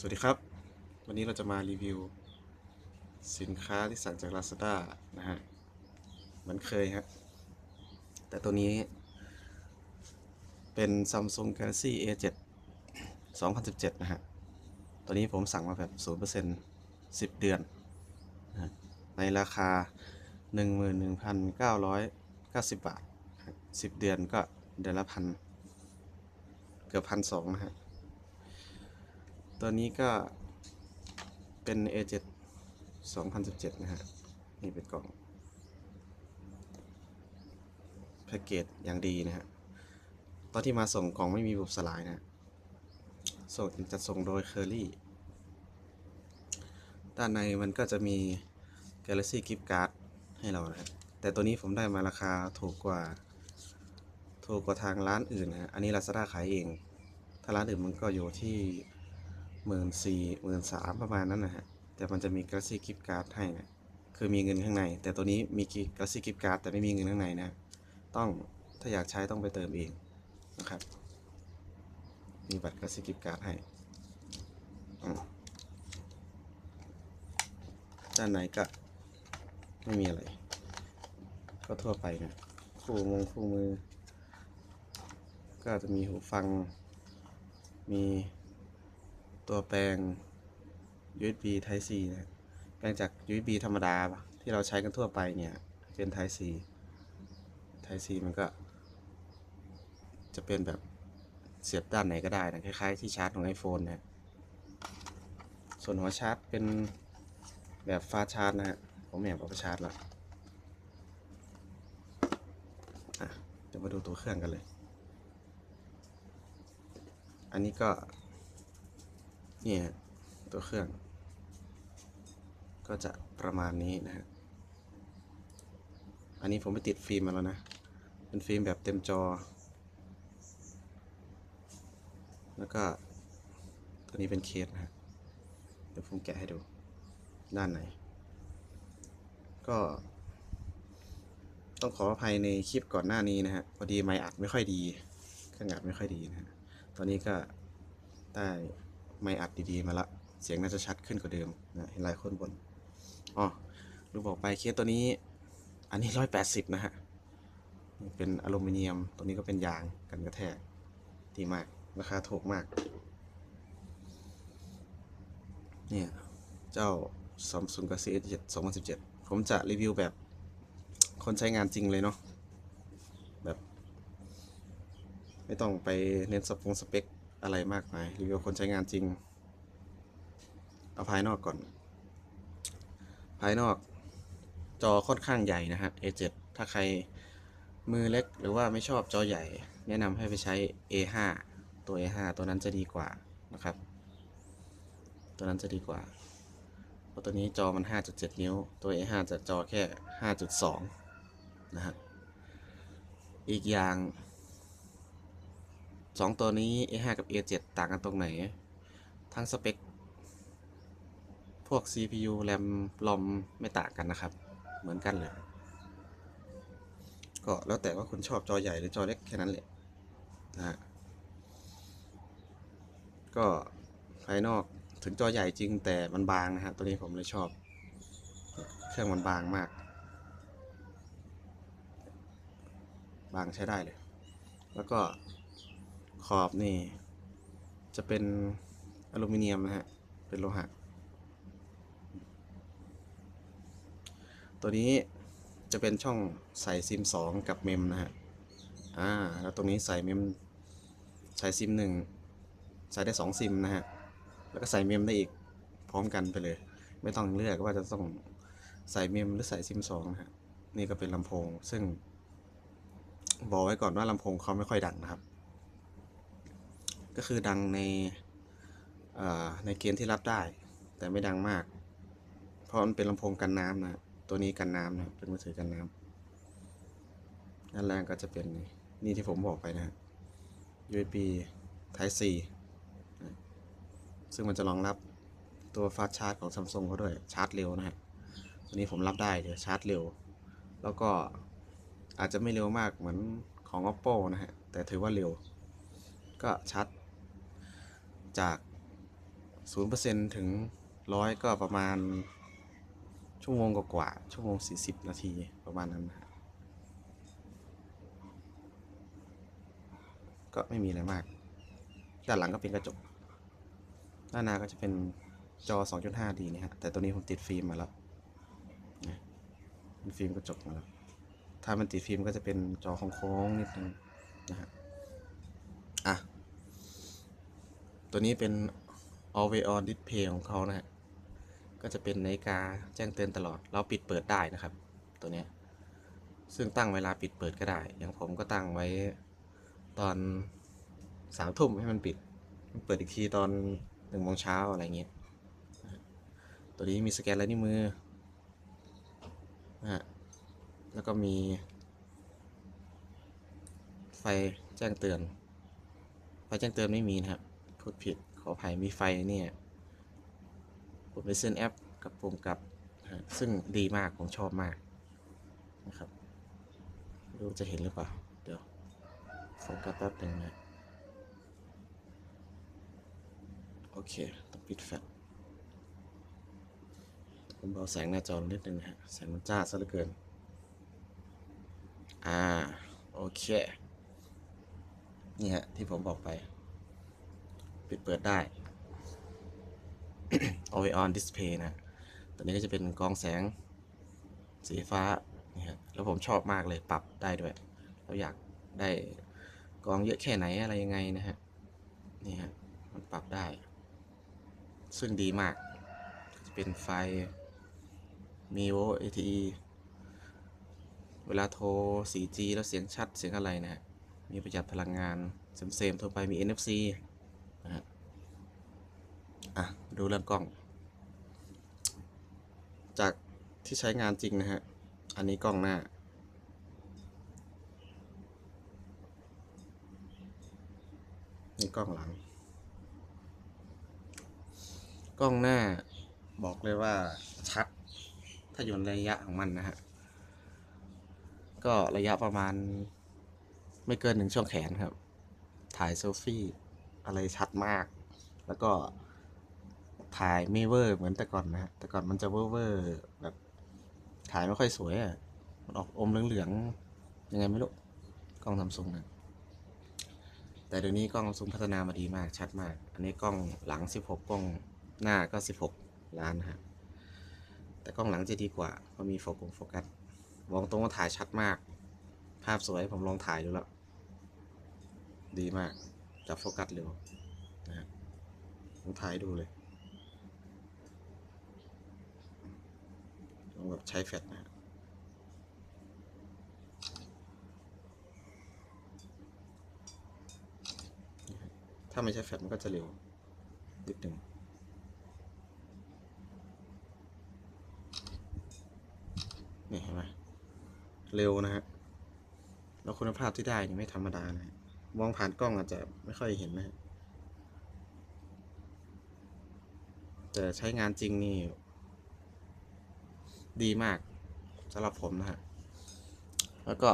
สวัสดีครับ วันนี้เราจะมารีวิว สินค้าที่สั่งจาก Lazada นะฮะเหมือนเคยฮะแต่ตัวนี้ เป็น Samsung Galaxy A7 2017 นะฮะ ตัวนี้ผมสั่งมาแบบ 0% 10 เดือนนะในราคา 11,990 บาท 10 เดือนก็เดือนละพันเกือบพันสองนะฮะ ตัวนี้ก็เป็น A7 2017 นะฮะ นี่เป็นกล่องแพ็กเกจอย่างดีนะฮะ ตอนที่มาส่งกล่องไม่มีบุบสลายนะ ส่งจะส่งโดยเคอรี่ด้านในมันก็จะมี Galaxy Gift Card ให้เรานะฮะแต่ตัวนี้ผมได้มาราคาถูกกว่า ถูกกว่าทางร้านอื่นนะฮะอันนี้ Lazada ขายเอง ถ้าร้านอื่นมันก็อยู่ที่ หมื่นสี่หมื่นสามประมาณนั้นนะฮะ แต่มันจะมี Galaxy Gift Card ให้นะคือมีเงินข้างใน แต่ตัวนี้มี Galaxy Gift Card แต่ไม่มีเงินข้างในนะ ต้องถ้าอยากใช้ต้องไปเติมเองนะครับ มีบัตร Galaxy Gift Card ให้ด้านในก็ไม่มีอะไร ก็ทั่วไปนะคู่มงคู่มือ ก็จะมีหูฟัง มี ตัวแปลง USB Type C นะแปลงจาก USB ธรรมดาที่เราใช้กันทั่วไปเนี่ย เป็น Type C Type C มันก็ จะเป็นแบบเสียบด้านไหนก็ได้นะคล้ายๆที่ชาร์จของ iPhone นะส่วนหัวชาร์จเป็นแบบฟ้าชาร์จนะฮะผมแอบเอาไปชาร์จละเดี๋ยวมาดูตัวเครื่องกันเลย อันนี้ก็ เนี่ยตัวเครื่อง ก็จะประมาณนี้นะฮะอันนี้ผมไปติดฟิล์มมาแล้วนะ เป็นฟิล์มแบบเต็มจอ แล้วก็ตัวนี้เป็นเคสนะฮะเดี๋ยวผมแกะให้ดู ด้านไหน ก็ ต้องขออภัยในคลิปก่อนหน้านี้นะฮะ พอดีไมค์อัดไม่ค่อยดี เครื่องอัดไม่ค่อยดีนะฮะ ตอนนี้ก็ได้ ไม่อัดดีๆมาละ เสียงน่าจะชัดขึ้นกว่าเดิมนะเห็นหลายคนบนอ๋อลืมบอกไปเคสตัวนี้ อันนี้ร้อยแปดสิบนะฮะเป็นอลูมิเนียมตัวนี้ก็เป็นยางกันกระแทกดีมาก ราคาถูกมาก เนี่ย เจ้า Samsung Galaxy S7 2017 ผมจะรีวิวแบบคนใช้งานจริงเลยเนาะแบบ ไม่ต้องไปเน้นสปงสเปค อะไรมากมายรีวิวคนใช้งานจริง เอาภายนอกก่อน ภายนอกจอค่อนข้างใหญ่นะฮะ A7 ถ้าใครมือเล็กหรือว่าไม่ชอบจอใหญ่ แนะนำให้ไปใช้ A5 ตัว A5 ตัวนั้นจะดีกว่านะครับ ตัวนั้นจะดีกว่า เพราะตัวนี้จอมัน 5.7 นิ้ว ตัว A5 จะจอแค่ 5.2 นะฮะ อีกอย่าง สองตัวนี้ A5 กับ A7 ต่างกันตรงไหน ทั้งสเปค พวก CPU RAM ROM ไม่ต่างกันนะครับ เหมือนกันเลย ก็แล้วแต่ว่าคุณชอบจอใหญ่หรือจอเล็กแค่นั้นแหละนะฮะก็ภายนอกถึงจอใหญ่จริงแต่มันบางนะฮะตัวนี้ผมเลยชอบ เครื่องมันบางมาก บางใช้ได้เลย แล้วก็ ขอบนี่ จะเป็นอลูมิเนียมนะฮะ เป็นโลหะ ตัวนี้จะเป็นช่องใส่ซิม 2 กับเมมนะฮะ อ่า แล้วตรงนี้ใส่เมม ใส่ซิม 1 ใส่ได้ 2 ซิมนะฮะ แล้วก็ใส่เมมได้อีกพร้อมกันไปเลย ไม่ต้องเลือกว่าจะต้องใส่เมมหรือใส่ซิม 2 นะฮะ นี่ก็เป็นลำโพง ซึ่งบอกไว้ก่อนว่าลำโพงเขาไม่ค่อยดังนะครับ ก็คือดังในในเกณฑ์ที่รับได้ แต่ไม่ดังมาก เพราะมันเป็นลำโพงกันน้ำนะตัวนี้กันน้ำนะเป็นมือถือกันน้ำด้านล่างก็จะเป็นนี่ที่ผมบอกไปนะ USB Type C ซึ่งมันจะรองรับตัวฟาสชาร์จของ Samsung เขาด้วยชาร์จเร็วนะฮะตัวนี้ผมรับได้เดี๋ยวชาร์จเร็ว แล้วก็อาจจะไม่เร็วมากเหมือนของ oppo นะฮะ แต่ถือว่าเร็ว ก็ชาร์จ จากศูนย์เปอร์เซ็นถึงร้อยก็ประมาณ ชั่วโมงกว่าๆชั่วโมงสี่สิบนาทีประมาณนั้นนะฮะก็ไม่มีอะไรมาก ด้านหลังก็เป็นกระจก ด้านหน้าก็จะเป็นจอ 2.5D นี่ฮะ แต่ตัวนี้ผมติดฟิล์มมาแล้วนะเป็นฟิล์มกระจกมาแล้ว ถ้ามันติดฟิล์มก็จะเป็นจอโค้งๆนิดนึงนะฮะ อะ ตัวนี้เป็น always on display ของเขานะฮะก็จะเป็นนาฬิกาแจ้งเตือนตลอด เราปิดเปิดได้นะครับ ตัวนี้ ซึ่งตั้งเวลาปิดเปิดก็ได้ อย่างผมก็ตั้งไว้ตอนสามทุ่มให้มันปิดมันเปิดอีกทีตอนหนึ่งโมงเช้าอะไรเงี้ย ตัวนี้มีสแกนลายนิ้วมือนะฮะ แล้วก็มี ไฟแจ้งเตือน ไฟแจ้งเตือนไม่มีนะครับ พูดผิดขออภัยมีไฟเนี่ยปุ่มเป็นเส้นแอปกับปุ่มกับซึ่งดีมากผมชอบมากนะครับไม่รู้จะเห็นหรือเปล่า เดี๋ยวโฟกัสแป๊บหนึ่งนะโอเคต้องปิดแฟลชผมเบาแสงหน้าจอลงนิดนึงนะฮะแสงมันจ้าซะเหลือเกิน อ่า โอเค นี่ฮะ ที่ผมบอกไป ปิดเปิดได้ always on display นะ ตัวนี้ก็จะเป็นกองแสงสีฟ้านี่ฮะแล้วผมชอบมากเลยปรับได้ด้วย เราอยากได้กองเยอะแค่ไหนอะไรยังไงนะฮะ นี่ฮะ มันปรับได้ ซึ่งดีมาก จะเป็นไฟมีโว ATE เวลาโทร 4G แล้วเสียงชัดเสียงอะไรนะ มีประหยัดพลังงานเซมๆทั่วไปมี NFC ดูเรื่องกล้อง จากที่ใช้งานจริงนะฮะ อันนี้กล้องหน้า นี่กล้องหลัง กล้องหน้าบอกเลยว่าชัด ถ้าอยู่ในระยะของมันนะฮะ ก็ระยะประมาณไม่เกินหนึ่งช่วงแขนครับ ถ่ายเซลฟี่อะไรชัดมาก แล้วก็ ถ่ายไม่เวอร์เหมือนแต่ก่อนนะฮะแต่ก่อนมันจะเวอร์เวอร์แบบถ่ายไม่ค่อยสวยอะมันออกอมเหลืองๆยังไงไม่รู้กล้องซัมซุงนะแต่เดี๋ยวนี้กล้องซัมซุงพัฒนามาดีมากชัดมาก อันนี้กล้องหลัง 16 กล้องหน้าก็ 16 ล้านฮะแต่กล้องหลังจะดีกว่าเพราะมีโฟกัสโฟกัสมองตรงว่าถ่ายชัดมาก ภาพสวยผมลองถ่ายดูแล้ว ดีมากจับโฟกัสเร็วนะฮะลองถ่ายดูเลยลองแบบ ใช้แฟลชนะฮะถ้าไม่ใช้แฟลชมันก็จะเร็วนิดหนึ่งนี่เห็นไหมเร็วนะฮะ แล้วคุณภาพที่ได้นี่ไม่ธรรมดานะฮะ มองผ่านกล้องอาจจะไม่ค่อยเห็นนะฮะ แต่ใช้งานจริงนี่ ดีมากสำหรับผมนะฮะ แล้วก็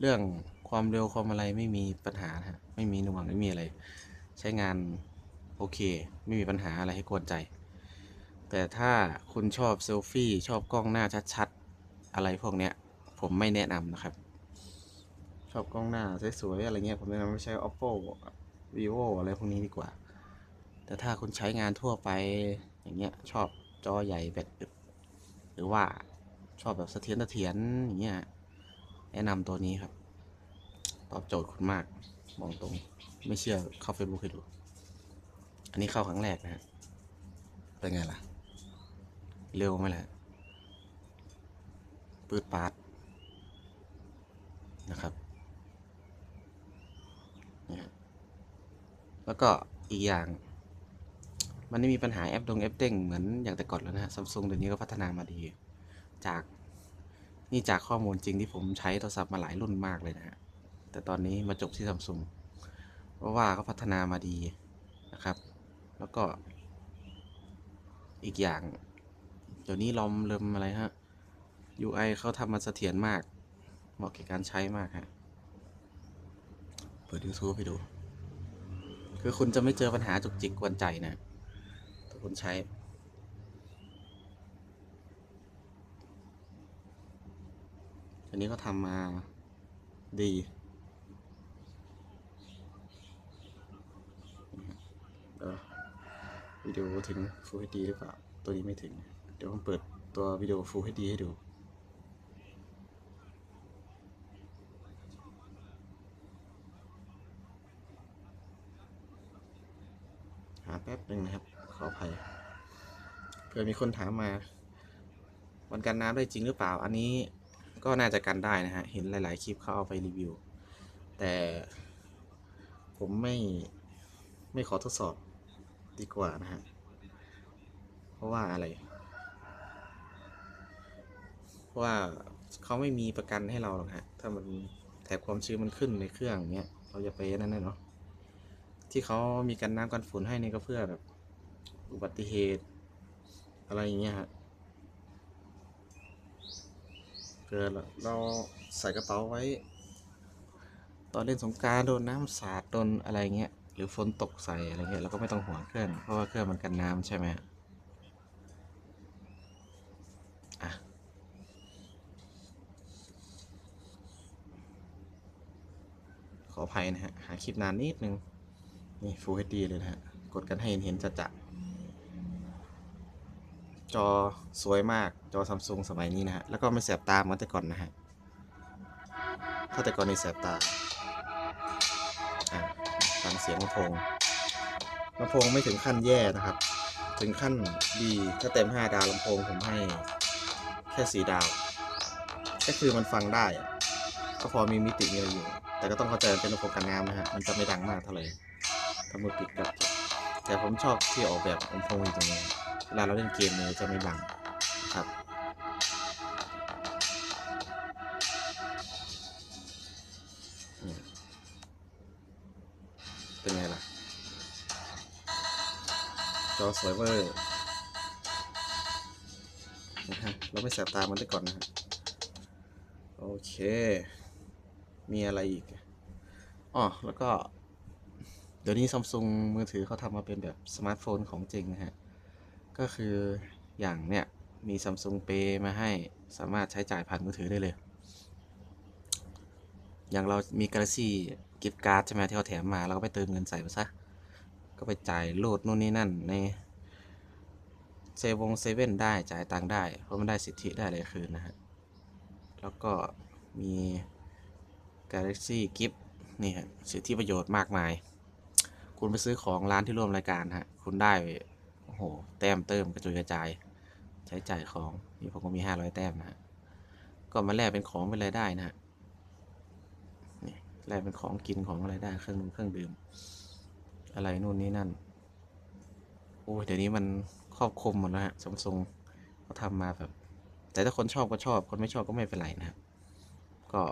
เรื่องความเร็วความอะไรไม่มีปัญหาฮะ ไม่มีหน่วงไม่มีอะไร ใช้งานโอเค ไม่มีปัญหาอะไรให้กวนใจ แต่ถ้าคุณชอบเซลฟี่ชอบกล้องหน้าชัดๆ อะไรพวกเนี้ย ผมไม่แนะนำนะครับ ชอบกล้องหน้าสวยๆอะไรเงี้ยผมแนะนำให้ใช้ oppo vivo อะไรพวกนี้ดีกว่า แต่ถ้าคุณใช้งานทั่วไปอย่างเงี้ยชอบจอใหญ่แบต หรือว่าชอบแบบเสถียรเสถียรอย่างเงี้ยแนะนำตัวนี้ครับ ตอบโจทย์คุณมากมองตรง ไม่เชื่อเข้า Facebook ให้ดู อันนี้เข้าครั้งแรกนะฮะเป็นไงล่ะ เร็วไหมล่ะปืดปาดนะครับนี่ฮะแล้วก็อีกอย่าง มันไม่มีปัญหาแอปดงแอปเด้งเหมือนอย่างแต่ก่อนแล้วนะฮะซัมซุงเดี๋ยวนี้ก็พัฒนามาดี จากนี่จากข้อมูลจริงที่ผมใช้โทรศัพท์มาหลายรุ่นมากเลยนะฮะ แต่ตอนนี้มาจบที่ซัมซุงเพราะว่าเขาพัฒนามาดีนะครับ แล้วก็ อีกอย่าง เดี๋ยวนี้ลอมเริ่มอะไรฮะ UI เขาทำมาเสถียรมาก เหมาะแก่การใช้มากฮะ เปิด YouTube ให้ดู คือคุณจะไม่เจอปัญหาจุกจิกกวนใจนะ คนใช้ อันนี้ก็ทำมาดีเออวิดีโอถึง Full HD หรือเปล่า ตัวนี้ไม่ถึง เดี๋ยวผมเปิดตัววิดีโอ Full HD ให้ดูหาแป๊บหนึ่งนะครับ ขออภัยเผื่อมีคนถามมา มันกันน้ำได้จริงหรือเปล่า อันนี้ก็น่าจะกันได้นะฮะ เห็นหลายๆคลิปเขาเอาไปรีวิว แต่ผมไม่ไม่ขอทดสอบดีกว่านะฮะ เพราะว่าอะไร เพราะว่าเขาไม่มีประกันให้เราหรอกฮะ ถ้ามันแถบความชื้นมันขึ้นในเครื่องเนี้ย เราจะไปนั่นน่ะเนาะ ที่เขามีกันน้ำกันฝุ่นให้นี่ก็เพื่อแบบ อุบัติเหตุ อะไรอย่างเงี้ยฮะเกิดเราใส่กระเป๋าไว้ ตอนเล่นสงการโดนน้ำสาดโดนอะไรเงี้ยหรือฝนตกใส่อะไรเงี้ยเราก็ไม่ต้องห่วงเครื่องเพราะว่าเครื่องมันกันน้ำใช่ไหมฮะอะขออภัยนะฮะ หาคลิปนานนิดนึง นี่ Full HD เลยนะฮะ กดกันให้เห็นเห็นจะจะ จอสวยมากจอซัมซุงสมัยนี้นะฮะ แล้วก็ไม่แสบตาเหมือนแต่ก่อนนะฮะ ถ้าแต่ก่อนนี่แสบตาฟังเสียงลำโพงลำโพงไม่ถึงขั้นแย่นะครับ ถึงขั้นดีถ้าเต็ม 5 ดาวลำโพงผมให้แค่ 4 ดาว ก็คือมันฟังได้ ก็พอมีมิติมีอะไรอยู่ แต่ก็ต้องเข้าใจมันเป็นลำโพงกันน้ำนะฮะ มันจะไม่ดังมากเท่าไหร่ถ้ามือปิดกับแต่ผมชอบที่ออกแบบลำโพงอยู่ตรงนี้ เวลาเราเล่นเกมเนี่ยจะไม่ดังครับเนี่ยเป็นไงล่ะ จอสวยเวอร์นะฮะเราไม่แสบตามันได้ก่อนนะฮะโอเค มีอะไรอีกอ๋อแล้วก็ เดี๋ยวนี้ซัมซุงมือถือเขาทำมาเป็นแบบสมาร์ทโฟนของจริงนะฮะ ก็คืออย่างเนี้ยมี Samsung Pay มาให้สามารถใช้จ่ายผ่านมือถือได้เลย อย่างเรามี Galaxy Gift Card ใช่ไหมที่เขาแถมมาเราก็ไปเติมเงินใส่ไปซะ ก็ไปจ่ายโหลดนู่นนี่นั่นในเซวงเซเว่นได้จ่ายตังค์ได้ เพราะมันได้สิทธิได้อะไรคืนนะฮะ แล้วก็มี Galaxy Gift นี่ฮะสิทธิประโยชน์มากมาย คุณไปซื้อของร้านที่ร่วมรายการฮะ คุณได้ โอ้โห แต้มเติมกระจุยกระจาย ใช้จ่ายของ นี่ผมก็มีห้าร้อยแต้มนะฮะ ก็มาแลกเป็นของเป็นอะไรได้นะฮะ นี่แลกเป็นของกินของอะไรได้ เครื่องเครื่องดื่ม อะไรนู่นนี่นั่น โอ้เดี๋ยวนี้มันครอบคลุมหมดแล้วฮะซัมซุงเขาทำมาแบบ แต่ถ้าคนชอบก็ชอบ คนไม่ชอบก็ไม่เป็นไรนะครับ ก็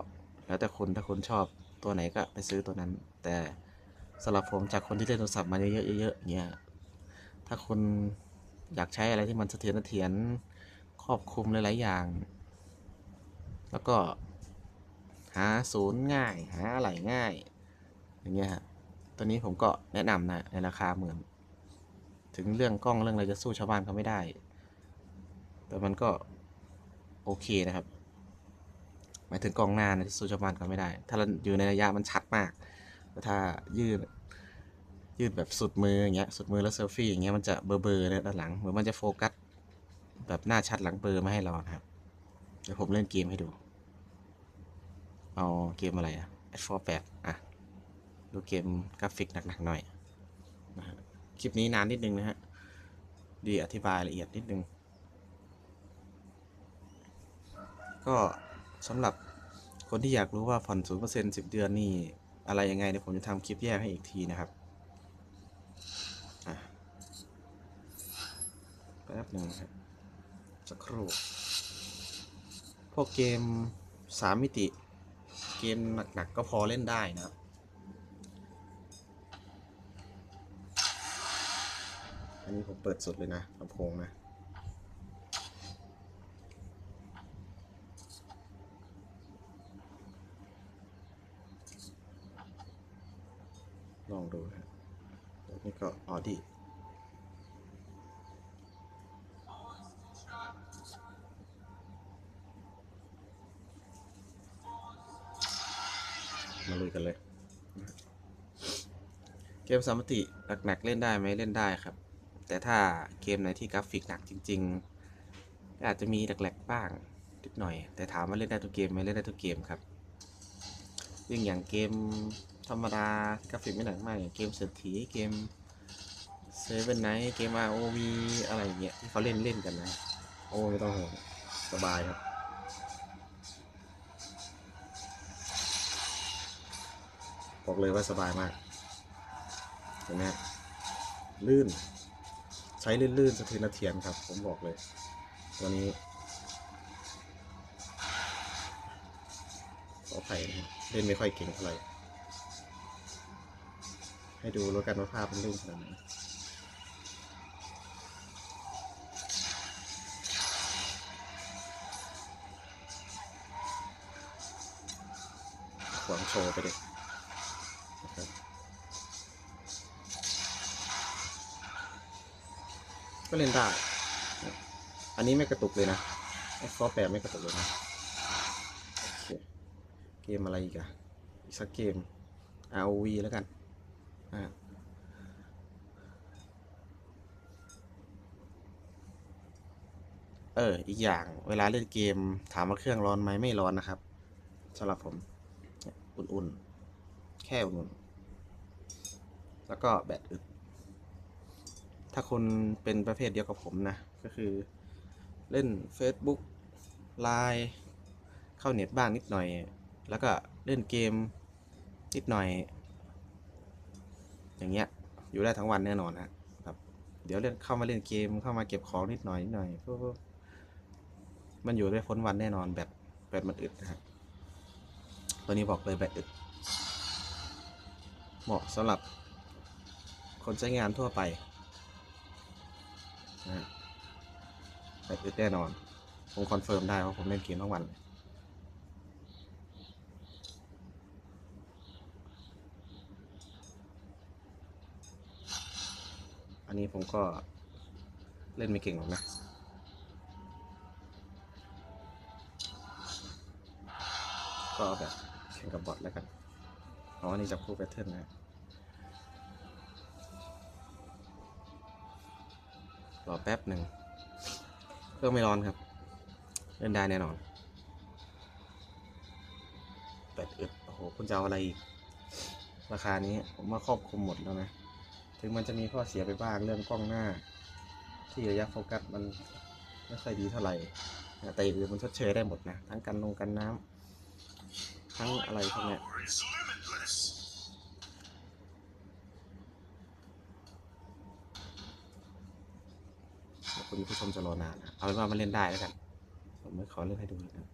แล้วแต่คนถ้าคนชอบตัวไหนก็ไปซื้อตัวนั้น แต่สำหรับผมจากคนที่เล่นโทรศัพท์มาเยอะๆเยอะๆเงี้ย ถ้าคุณอยากใช้อะไรที่มันเสถียรเสถียรครอบคลุมหลาย ๆ อย่าง แล้วก็หาศูนย์ง่าย หาอะไรง่าย อย่างเงี้ยฮะตัวนี้ผมก็แนะนำนะในราคาเหมือน ถึงเรื่องกล้องเรื่องอะไรจะสู้ชาวบ้านเขาไม่ได้ แต่มันก็โอเคนะครับหมายถึงกล้องหน้านะจะสู้ชาวบ้านเขาไม่ได้ ถ้าเราอยู่ในระยะมันชัดมากแต่ถ้ายืด ยืดแบบสุดมืออย่างเงี้ยสุดมือแล้วเซลฟี่อย่างเงี้ยมันจะเบลอๆเนี่ยด้านหลังเหมือนมันจะโฟกัสแบบหน้าชัดหลังเบลอมาให้เรานะครับเดี๋ยวผมเล่นเกมให้ดู เอาเกมอะไรอะ F48 อะ ดูเกมกราฟิกหนักๆหน่อยนะฮะคลิปนี้นานนิดนึงนะฮะ ดีอธิบายละเอียดนิดนึง ก็สำหรับคนที่อยากรู้ว่าผ่อนศูนเปอร์เซ็นต์สิบเดือนนี่ อะไรยังไงเดี๋ยวผมจะทำคลิปแยกให้อีกทีนะครับ อะ แป๊บหนึ่งครับสักครู่พวกเกมสามมิติ เกมหนักๆก็พอเล่นได้นะครับอันนี้ผมเปิดสุดเลยนะลำโพงนะลองดูนะแล้วนี่ก็ออดี้ มสามมิติหนักๆเล่นได้ไหมเล่นได้ครับ แต่ถ้าเกมไหนที่กราฟิกหนักจริงๆอาจจะมีแหลกๆบ้างนิดหน่อย แต่ถามว่าเล่นได้ทุกเกมไหมเล่นได้ทุกเกมครับยิ่งอย่างเกมธรรมดากราฟิกไม่หนักมากอย่างเกมเศรษฐีเกมเซเว่นไนท์เกม ROV อะไรอย่างเงี้ยที่เขาเล่นเล่นกันนะ โอ้ไม่ต้องห่วงสบายครับ บอกเลยว่าสบายมาก เนไหมฮะลื่น ใช้ลื่นๆสะเทือนเทียนครับ ผมบอกเลย ตัวนี้ขออภัยนะครเล่นไม่ค่อยเก่งเท่าไหร่ให้ดูแล้วกันว่าภาพมันลื่นขนาดไหนขวางโชว์ไปเลย ก็เล่นได้ อันนี้ไม่กระตุกเลยนะไอ้ฟอแปดไม่กระตุกเลยนะเกมอะไรอีกอะอีกสักเกม ROV แล้วกันอ่าเออ อีกอย่างเวลาเล่นเกมถามว่าเครื่องร้อนไหมไม่ร้อนนะครับสำหรับผม อุ่นๆ แค่อุ่นๆ แล้วก็แบตอึด ถ้าคนเป็นประเภทเดียวกับผมนะ ก็คือเล่น Facebook ไลน์เข้าเน็ตบ้างนิดหน่อย แล้วก็เล่นเกมนิดหน่อย อย่างเงี้ยอยู่ได้ทั้งวันแน่นอนนะครับ เดี๋ยวเล่นเข้ามาเล่นเกมเข้ามาเก็บของนิดหน่อยนิดหน่อยปุ๊บมันอยู่ได้พ้นวันแน่นอนแบตแบตมันอึดนะครับตัวนี้บอกเลยแบตอึด เหมาะสำหรับคนใช้งานทั่วไป นะฮะแบตอึดแน่นอน ผมคอนเฟิร์มได้ว่าผมเล่นเกมทั้งวันเลยอันนี้ผมก็เล่นไม่เก่งหรอกนะ ก็แบบแข่งกับบอทแล้วกัน อ๋อ นี่จับคู่แพทเทิร์นนะ รอแป๊บหนึ่งเครื่องไม่ร้อนครับ เล่นได้แน่นอนแปดอึดโอ้โห คุณจะเอาอะไรอีก ราคานี้ผมว่าครอบคลุมหมดแล้วนะ ถึงมันจะมีข้อเสียไปบ้างเรื่องกล้องหน้า ที่ระยะโฟกัสมันไม่ค่อยดีเท่าไหร่แต่อื่นมันชดเชยได้หมดนะ ทั้งกันลงกันน้ำทั้งอะไรพวกนี้ย เดี๋ยว คุณผู้ชมจะรอนานเอาเป็นว่ามันเล่นได้แล้วกัน ผมไม่ขอเล่นให้ดูแล้วกัน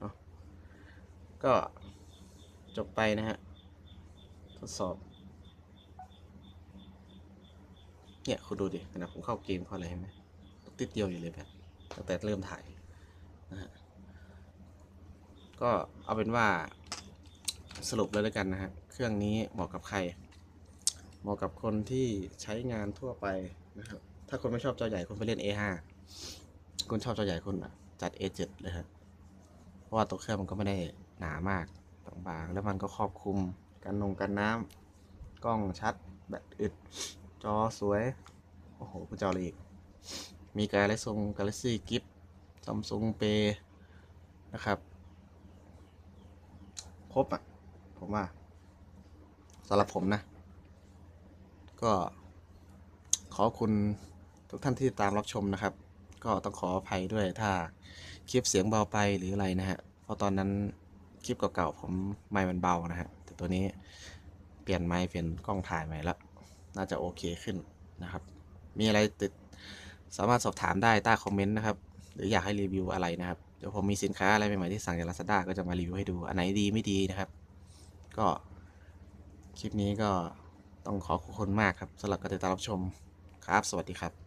เนาะก็จบไปนะฮะทดสอบ เนี่ยคุณดูดิขณะผมเข้าเกมเข้าอะไรเห็นไหมติดเดียวอยู่เลยแบบตั้งแต่เริ่มถ่ายนะฮะก็เอาเป็นว่าสรุปเลยแล้วกันนะฮะ เครื่องนี้เหมาะกับใคร เหมาะกับคนที่ใช้งานทั่วไปนะครับ ถ้าคนไม่ชอบจอใหญ่คุณไปเล่น A5 คุณชอบจอใหญ่คุณอะจัด A7 เลยครับเพราะว่าตัวเครื่องมันก็ไม่ได้หนามากบางๆแล้วมันก็ครอบคลุมกันนงกันน้ำกล้องชัด แบตอึด จอสวย โอ้โหคุณจะเออะไรอีก มีกาแล็กซงกาแล็กซี่กิฟต์ซัมซุงเปนะครับ ครบอะ ผมว่าสำหรับผมนะ ก็ขอคุณ ทุกท่านที่ตามรับชมนะครับ ก็ต้องขออภัยด้วยถ้าคลิปเสียงเบาไปหรืออะไรนะฮะเพราะตอนนั้นคลิปเก่าๆผมไมค์มันเบานะฮะแต่ตัวนี้เปลี่ยนไมค์เปลี่ยนกล้องถ่ายใหม่ละน่าจะโอเคขึ้นนะครับ มีอะไรติดสามารถสอบถามได้ใต้คอมเมนต์นะครับ หรืออยากให้รีวิวอะไรนะครับ เดี๋ยวผมมีสินค้าอะไรใหม่ๆที่สั่งจาก Lazada ก็จะมารีวิวให้ดู อันไหนดีไม่ดีนะครับ ก็คลิปนี้ก็ต้องขอขอบคุณมากครับสำหรับการติดตามรับชมครับ สวัสดีครับ